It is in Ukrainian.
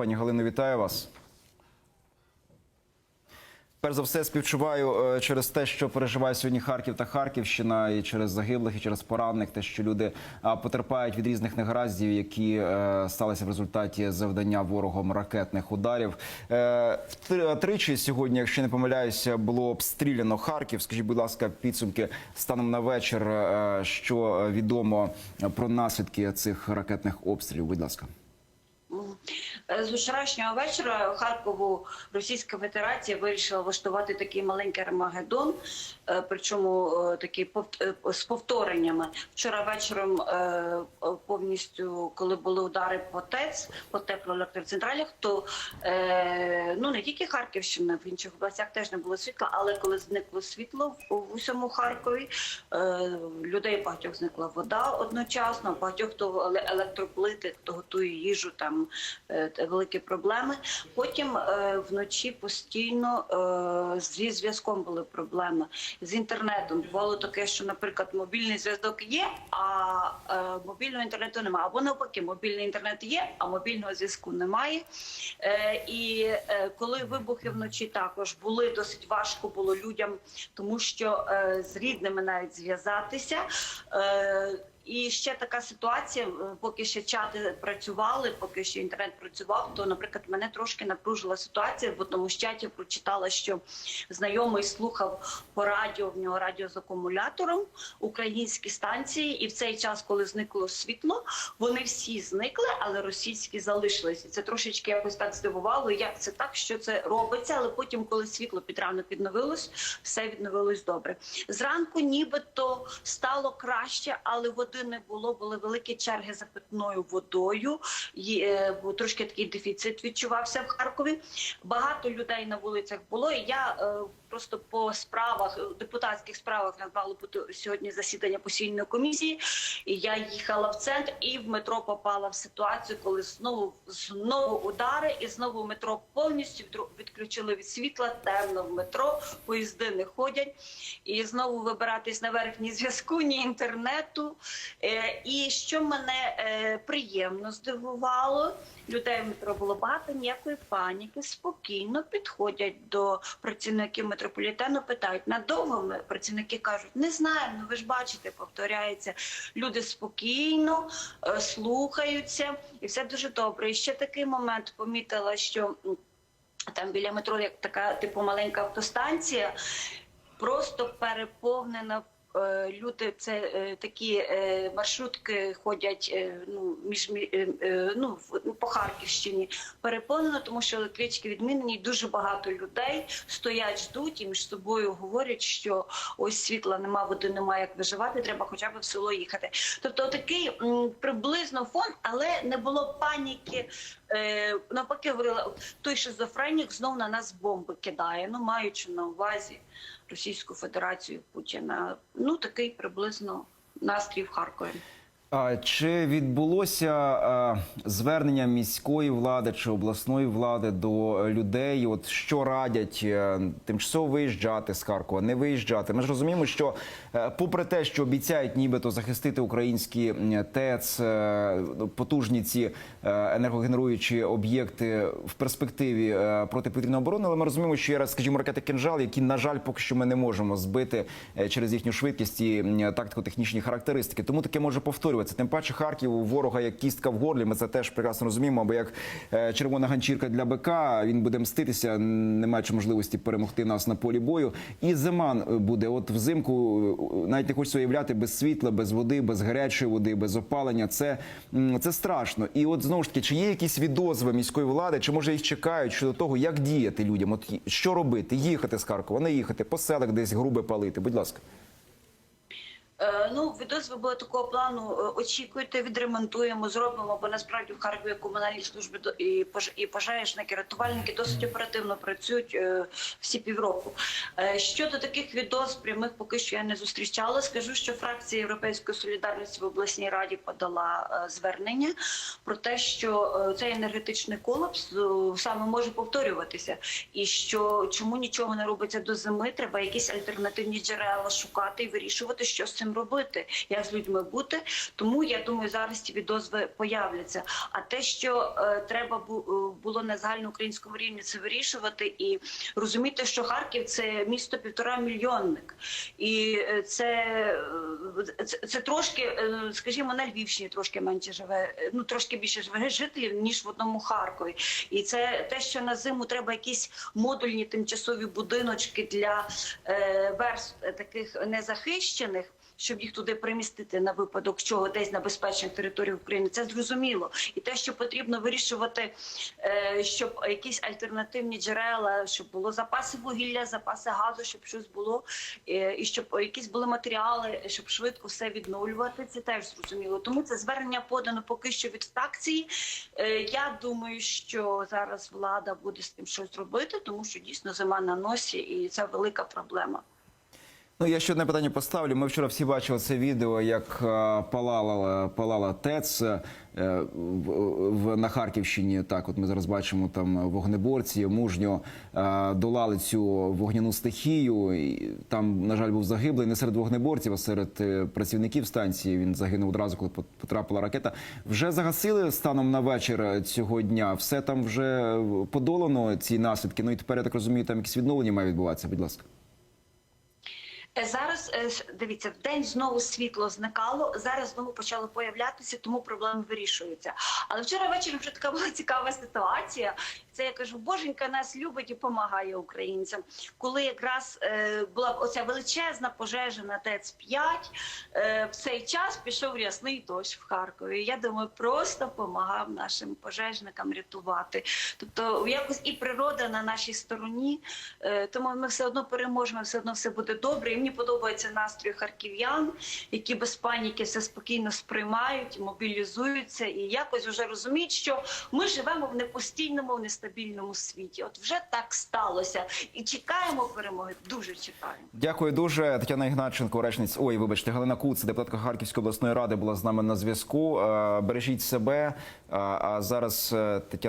Пані Галино, вітаю вас. Перш за все, співчуваю е, через те, що переживає сьогодні Харків та Харківщина, і через загиблих, і через поранених, те, що люди потерпають від різних негараздів, які е, сталися в результаті завдання ворогом ракетних ударів. Е, тричі сьогодні, якщо не помиляюся, було обстріляно Харків. Скажіть, будь ласка, підсумки станом на вечір, е, що відомо про наслідки цих ракетних обстрілів. Будь ласка. Е, З вчорашнього вечора Харкову Російська Федерація вирішила влаштувати такий маленький Армагеддон, е, причому е, такий з повтореннями. Вчора вечором повністю, коли були удари по ТЕЦ, по теплоелектроцентралях, то ну не тільки Харківщина, в інших областях теж не було світла, але коли зникло світло в, усьому Харкові, людей багатьох зникла вода одночасно, багатьох хто еле- електроплити, хто готує їжу, там великі проблеми. Потім е, вночі постійно е, зі зв'язком були проблеми з інтернетом. Бувало таке, що, наприклад, мобільний зв'язок є, а е, мобільного інтернету немає. Або навпаки, мобільний інтернет є, а мобільного зв'язку немає. І коли вибухи вночі також були, досить важко було людям, тому що з рідними навіть зв'язатися. І ще така ситуація, е, поки ще чати працювали, поки ще інтернет працював, то, наприклад, мене трошки напружила ситуація. В одному з чаті прочитала, що знайомий слухав по радіо, в нього радіо з акумулятором українські станції, і в цей час, коли зникло світло, вони всі зникли, але російські залишились. І це трошечки якось так здивувало. Як це так, що це робиться? Але потім, коли світло під ранок відновилось, все відновилось добре. Зранку, нібито стало краще, але води не було. Були великі черги за питною водою. Є, е, трошки такий дефіцит відчувався в Харкові. Багато людей на вулицях було. І я е, просто по справах, е, депутатських справах нас мало бути сьогодні засідання постійної комісії. І я їхала в центр і в метро попала в ситуацію, коли знову знову удари, і знову метро повністю відключили від світла, темно в метро, поїзди не ходять. І знову вибиратись наверх ні зв'язку, ні інтернету. Е, І що мене е, приємно здивувало, людей в було багато, ніякої паніки, спокійно підходять до працівників метрополітену, питають надовго ми працівники кажуть, не знаємо, ну ви ж бачите, повторяється. Люди спокійно е, слухаються, і все дуже добре. І ще такий момент помітила, що там біля метро як така типу маленька автостанція, просто переповнена. Е, Люди, це е, такі е, маршрутки ходять ну між мі- ну ну, по Харківщині переповнено, тому що електрички відмінені. Дуже багато людей стоять, ждуть і між собою говорять, що ось світла нема, води немає, як виживати. Треба хоча б в село їхати. Тобто, такий приблизно фон, але не було паніки. Навпаки, говорила той шизофренік знов на нас бомби кидає. Ну маючи на увазі Російську Федерацію Путіна. Ну такий приблизно настрій в Харкові. Чи відбулося звернення міської влади чи обласної влади до людей? От що радять е, тимчасово виїжджати з Харкова, не виїжджати? Ми ж розуміємо, що е, попри те, що обіцяють нібито захистити українські ТЕЦ, е, потужні ці енергогенеруючі об'єкти в перспективі протиповітряної оборони, але ми розуміємо, що є, скажімо, ракети «Кинжал», які на жаль поки що ми не можемо збити через їхню швидкість і тактико-технічні характеристики. Тому таке може повторюватися. Тим паче Харків у ворога як кістка в горлі. Ми це теж прекрасно розуміємо. Або як е, червона ганчірка для бика, він буде мститися, не маючи можливості перемогти нас на полі бою. І зима е, буде. От взимку е, навіть не хочеться уявляти без світла, без води, без гарячої води, без опалення. Це, це страшно. І от знову ж таки, чи є якісь відозви міської влади, чи може їх чекають щодо того, як діяти людям? От що робити? Їхати з Харкова, не їхати, по селах десь груби палити. Будь ласка. Е, Ну, відозви було такого плану. е, Очікуйте, відремонтуємо, зробимо, бо насправді в Харкові комунальні служби і пож- пожежники, рятувальники досить оперативно працюють е, всі півроку. Щодо таких відозв прямих, поки що я не зустрічала. Скажу, що фракція Європейської солідарності в обласній раді подала звернення про те, що цей енергетичний колапс саме може повторюватися, і що чому нічого не робиться до зими, треба якісь альтернативні джерела шукати і вирішувати, що з цим будемо робити, як з людьми бути. Тому я думаю, зараз ці відозви появляться. А те, що е, треба е, було на загальноукраїнському рівні це вирішувати і розуміти, що Харків це місто півтора мільйонник, і е, це, е, це, це трошки, скажімо, на Львівщині трошки менше живе, ну трошки більше живе жителів ніж в одному Харкові. І це те, що на зиму треба якісь модульні тимчасові будиночки для е, верств е, таких незахищених. Щоб їх туди примістити на випадок чого десь на безпечних територіях України, це зрозуміло. І те, що потрібно вирішувати, е, щоб якісь альтернативні джерела, щоб було запаси вугілля, запаси газу, щоб щось було, е, і щоб якісь були матеріали, щоб швидко все відновлювати. Це теж зрозуміло. Тому це звернення подано поки що від фракції. Е, Я думаю, що зараз влада буде з тим щось робити, тому що дійсно зима на носі, і це велика проблема. Ну, я ще одне питання поставлю. Ми вчора всі бачили це відео, як е, палала, палала ТЕЦ е, в, на Харківщині. Так, от ми зараз бачимо там вогнеборці мужньо е, долали цю вогняну стихію. І там, на жаль, був загиблий не серед вогнеборців, а серед працівників станції. Він загинув одразу, коли пот- потрапила ракета. Вже загасили станом на вечір цього дня. Все там вже подолано ці наслідки. Ну і тепер я так розумію, там якісь відновлення має відбуватися. Будь ласка. Е, Зараз е, дивіться, в день знову світло зникало. Зараз знову почало появлятися, тому проблеми вирішуються. Але вчора ввечері вже така була цікава ситуація. Це я кажу, боженька нас любить і допомагає українцям. Коли якраз е, була оця величезна пожежа на ТЕЦ 5 е, в цей час пішов рясний дощ в Харкові. Я думаю, просто допомагав нашим пожежникам рятувати. Тобто, якось і природа на нашій стороні. Е, тому ми все одно переможемо, все одно все буде добре. Мені подобається настрій харків'ян, які без паніки все спокійно сприймають, мобілізуються і якось вже розуміють, що ми живемо в непостійному, в нестабільному світі. От вже так сталося, і чекаємо перемоги. Дуже чекаємо. Дякую дуже. Тетяна Ігнатченко, речниць. Ой, вибачте, Галина Куц, депутатка Харківської обласної ради, була з нами на зв'язку. Е, Бережіть себе. Е, А зараз е, Тетяна.